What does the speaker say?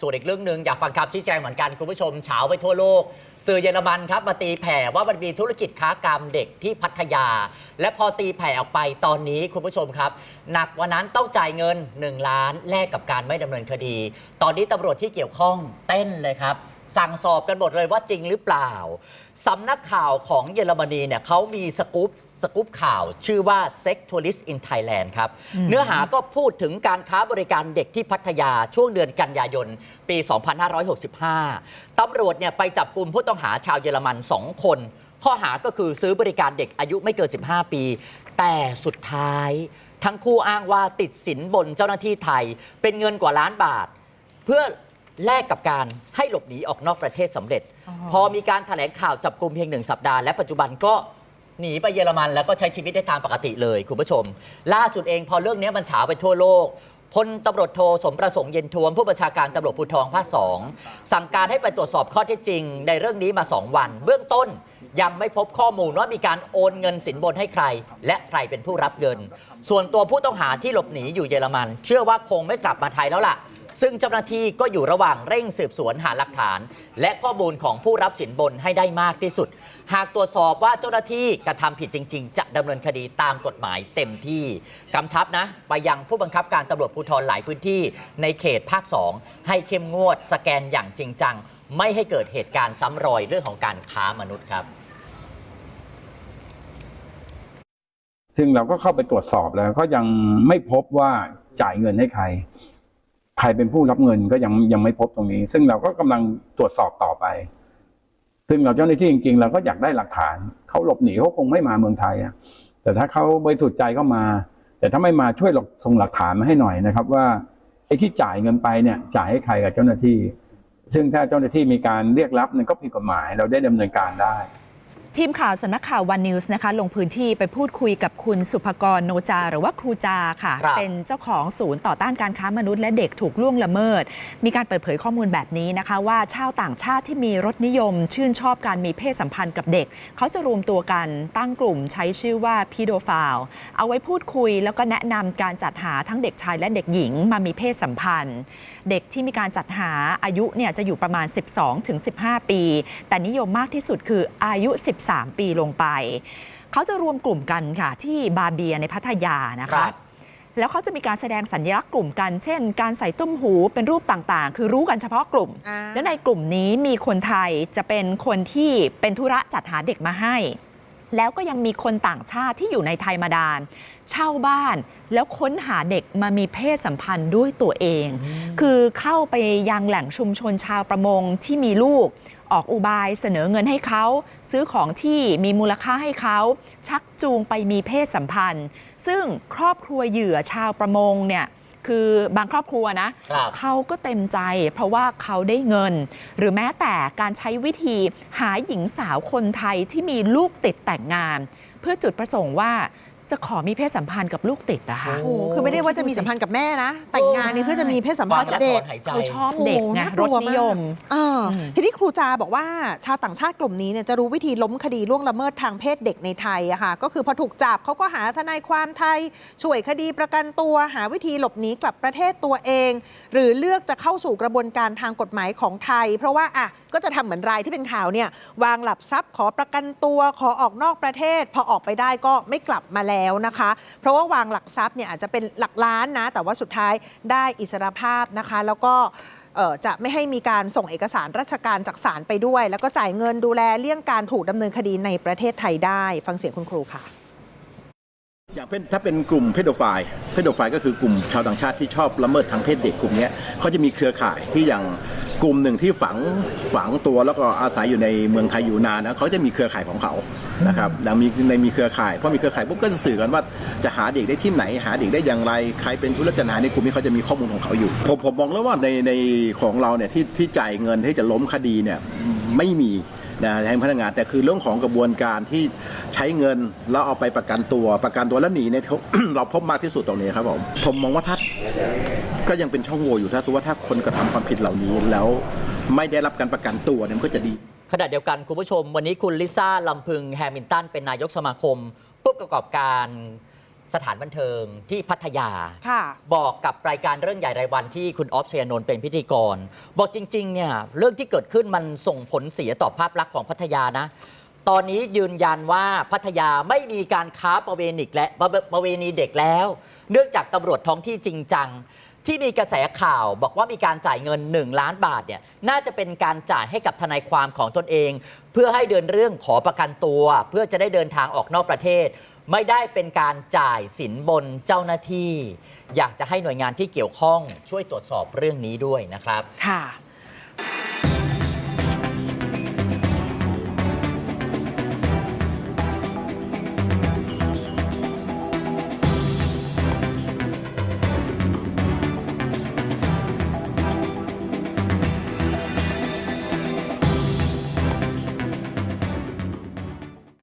ส่วนอีกเรื่องหนึ่งอยากฟังคำชี้แจงเหมือนกัน คุณผู้ชมเฉาไปทั่วโลก สื่อเยอรมันครับ มาตีแผ่ว่ามันมีธุรกิจค้ากรรมเด็กที่พัทยา และพอตีแผ่ออกไปตอนนี้คุณผู้ชมครับ หนักกว่านั้นต้องจ่ายเงิน 1 ล้านแลกกับการไม่ดำเนินคดี ตอนนี้ตำรวจที่เกี่ยวข้องเต้นเลยครับ สั่งสอบกันหมดเลยว่าจริงหรือเปล่าสำนักข่าวของเยอรมนีเนี่ยเขามีสกู๊ปสกู๊ปข่าว ชื่อว่า Sex Tourist in Thailand ครับ เนื้อหาก็พูดถึงการค้าบริการเด็กที่พัทยาช่วงเดือนกันยายน ปี 2565 ตำรวจเนี่ยไปจับกลุ่มผู้ต้องหาชาวเยอรมัน 2 คน ข้อหาก็คือซื้อบริการเด็กอายุไม่เกิน 15 ปี แต่สุดท้าย ทั้งคู่อ้างว่าติดสินบนเจ้าหน้าที่ไทย เป็นเงินกว่าล้านบาท เพื่อ แลกกับการให้หลบหนีออกนอกประเทศสำเร็จ พอมีการถแถลงข่าวจับกลุ่มเพียงหนึ่งสัปดาห์และปัจจุบันก็หนีไปเยอรมันแล้วก็ใช้ชีวิตได้ตามปกติเลยคุณผู้ชม ล่าสุดเองพอเรื่องนี้มันเฉาไปทั่วโลกพลตำรวจโทสมประสงค์เย็นทวมผู้บัญชาการตำรวจภูธรภาคสองสั่งการให้ไปตรวจสอบข้อเท็จจริง ในเรื่องนี้มา 2 วัน เบื้องต้นยังไม่พบข้อมูลว่ามีการโอนเงินสินบนให้ใคร และใครเป็นผู้รับเงิน ส่วนตัวผู้ต้องหาที่หลบหนีอยู่เยอรมัน เชื่อว่าคงไม่กลับมาไทยแล้วล่ะ ซึ่งเจ้าหน้าที่ก็อยู่ระหว่างเร่งสืบสวนหาหลักฐาน และข้อมูลของผู้รับสินบนให้ได้มากที่สุด หากตรวจสอบว่าเจ้าหน้าที่กระทำผิดจริง ๆ จะดำเนินคดีตามกฎหมายเต็มที่กำชับนะ ไปยังผู้บังคับการตำรวจภูธรหลายพื้นที่ ในเขตภาค 2 ให้เข้มงวด สแกนอย่างจริงจัง ไม่ให้เกิดเหตุการณ์ซ้ำรอยเรื่องของการค้ามนุษย์ครับ ซึ่งเราก็เข้าไปตรวจสอบแล้วก็ยังไม่พบว่าจ่ายเงินให้ใคร ใครเป็นผู้รับเงินก็ยังยังไม่พบตรงนี้ ซึ่งเราก็กำลังตรวจสอบต่อไป ซึ่งเราเจ้าหน้าที่จริงๆ เราก็อยากได้หลักฐาน เขาหลบหนีเขาคงไม่มาเมืองไทยอะแต่ถ้าเขาบริสุทธิ์ใจก็มา แต่ถ้าไม่มาช่วยหลอกส่งหลักฐานมาให้หน่อยนะครับ ว่าไอ้ที่จ่ายเงินไปเนี่ยจ่ายให้ใครกับเจ้าหน้าที่ ซึ่งถ้าเจ้าหน้าที่มีการเรียกรับนั่นก็ผิดกฎหมาย เราได้ดำเนินการได้ ทีมข่าวสำนักข่าววันนิวส์นะคะลงพื้นที่ไปพูดคุยกับคุณสุภกรโนจา หรือว่าครูจาค่ะครับเป็นเจ้าของศูนย์ต่อต้านการค้ามนุษย์และเด็กถูกล่วงละเมิด มีการเปิดเผยข้อมูลแบบนี้นะคะ ว่าชาวต่างชาติที่มีรสนิยม ชื่นชอบการมีเพศสัมพันธ์กับเด็ก เขาจะรวมตัวกันตั้งกลุ่มใช้ชื่อว่าพีโดฟาลเอาไว้พูดคุย แล้วก็แนะนำการจัดหาทั้งเด็กชายและเด็กหญิงมามีเพศสัมพันธ์ เด็กที่มีการจัดหาอายุเนี่ยจะอยู่ประมาณ 12-15 ปี แต่นิยมมากที่สุดคืออายุ13ปีลงไป เขาจะรวมกลุ่มกันค่ะที่บาเบียในพัทยานะครัคะ บ แล้วเขาจะมีการแสดงสัญลักษณ์กลุ่มกัน เช่น การใส่ตุ้มหูเป็นรูปต่างๆ คือรู้กันเฉพาะกลุ่ม อ่า แล้วในกลุ่มนี้มีคนไทยจะเป็นคนที่เป็นธุระจัดหาเด็กมาให้ แล้วก็ยังมีคนต่างชาติที่อยู่ในไทยมาดานเช่าบ้านแล้วค้นหาเด็กมามีเพศสัมพันธ์ด้วยตัวเอง คือเข้าไปยังแหล่งชุมชนชาวประมงที่มีลูก ออกอุบายเสนอเงินให้เขา ซื้อของที่มีมูลค่าให้เขา ชักจูงไปมีเพศสัมพันธ์ ซึ่งครอบครัวเหยื่อชาวประมงเนี่ยคือบางครอบครัวนะครับเขาก็เต็มใจเพราะว่าเขาได้เงิน หรือแม้แต่การใช้วิธีหาหญิงสาวคนไทยที่มีลูกติดแต่งงาน เพื่อจุดประสงค์ว่า จะขอมีเพศสัมพันธ์กับลูกติดนะคะโอ้โอ้โหคือไม่ได้ว่าจะมีสัมพันธ์กับแม่นะ แต่งงานนี่เพื่อจะมีเพศสัมคพัวานมธ์กัรับกเด็ถกอนหายใจ เขาชอบเด็กไงโอ้รโหสนิยม เอออม ทีนี้ครูจาบอกว่าชาวต่างชาติกลุ่มนี้เนี่ยจะรู้วิธีล้มคดีล่วงละเมิดทางเพศเด็กในไทยอะค่ะ ก็คือพอถูกจับเขาก็หาทนายความไทย ช่วยคดีประกันตัวหาวิธีหลบหนีกลับประเทศตัวเอง หรือเลือกจะเข้าสู่กระบวนการทางกฎหมายของไทย เพราะว่าอะก็จะทำเหมือนรายที่เป็นข่าวเนี่ยวางหลับทรัพย์ขอประกันตัวขอออกนอกประเทศ พอออกไปได้ก็ไม่กลับมาแล้วนะคะ เพราะว่าวางหลักทรัพย์เนี่ยอาจจะเป็นหลักล้านนะ แต่ว่าสุดท้ายได้อิสรภาพนะคะ แล้วก็จะไม่ให้มีการส่งเอกสารราชการจากศาลไปด้วย แล้วก็จ่ายเงินดูแลเลี่ยงการถูกดำเนินคดีในประเทศไทยได้ ฟังเสียงคุณครูค่ะ อย่างเป็นถ้าเป็นกลุ่มเพดโฟายเพดโฟายก็คือกลุ่มชาวต่างชาติที่ชอบละเมิดทางเพศเด็กกลุ่มนี้เขาจะมีเครือข่ายที่อย่างกลุ่มหนึ่งที่ฝังฝังตัวแล้วก็อาศัยอยู่ในเมืองไทยอยู่นานนะเขาจะมีเครือข่ายของเขานะครับแล้วมีในมีเครือข่ายพอมีเครือข่ายปุ๊บก็จะสื่อกันว่าจะหาเด็กได้ที่ไหน หาเด็กได้อย่างไรใครเป็นธุรกันารในกลุ่มนี้เขาจะมีข้อมูลของเขาอยู่ ผมผมมองแล้วว่าในในของเราเนี่ยที่ที่จ่ายเงินที่จะล้มคดีเนี่ยไม่มี นะให้พนักงานแต่คือเรื่องของกระบวนการที่ใช้เงินแล้วเอาไปประกันตัวประกันตัวแล้วหนีเนี่ยเราพบมากที่สุดตรงนี้ครับผมผมมองว่าถ้าก็ยังเป็นช่องโหว่อยู่ถ้าสมมติว่าถ้าคนกระทำความผิดเหล่านี้แล้วไม่ได้รับการประกันตัวเนี่ยมันก็จะดีขณะเดียวกันคุณผู้ชม วันนี้คุณลิซ่าลำพึงแฮมิลตันเป็นนายกสมาคมผู้ประกอบการ สถานบันเทิงที่พัทยา ค่ะ บอกกับรายการเรื่องใหญ่รายวันที่คุณออฟเชียนนท์เป็นพิธีกร บอกจริงๆเนี่ยเรื่องที่เกิดขึ้นมันส่งผลเสียต่อภาพลักษณ์ของพัทยานะ ตอนนี้ยืนยันว่าพัทยาไม่มีการค้าประเวณีและประประเวณีเด็กแล้ว เนื่องจากตำรวจท้องที่จริงจัง ที่มีกระแสข่าวบอกว่ามีการจ่ายเงิน 1 ล้านบาทเนี่ยน่าจะเป็นการจ่ายให้กับทนายความของตนเอง เพื่อให้เดินเรื่องขอประกันตัว เพื่อจะได้เดินทางออกนอกประเทศ ไม่ได้เป็นการจ่ายสินบนเจ้าหน้าที่ อยากจะให้หน่วยงานที่เกี่ยวข้องช่วยตรวจสอบเรื่องนี้ด้วยนะครับ ค่ะ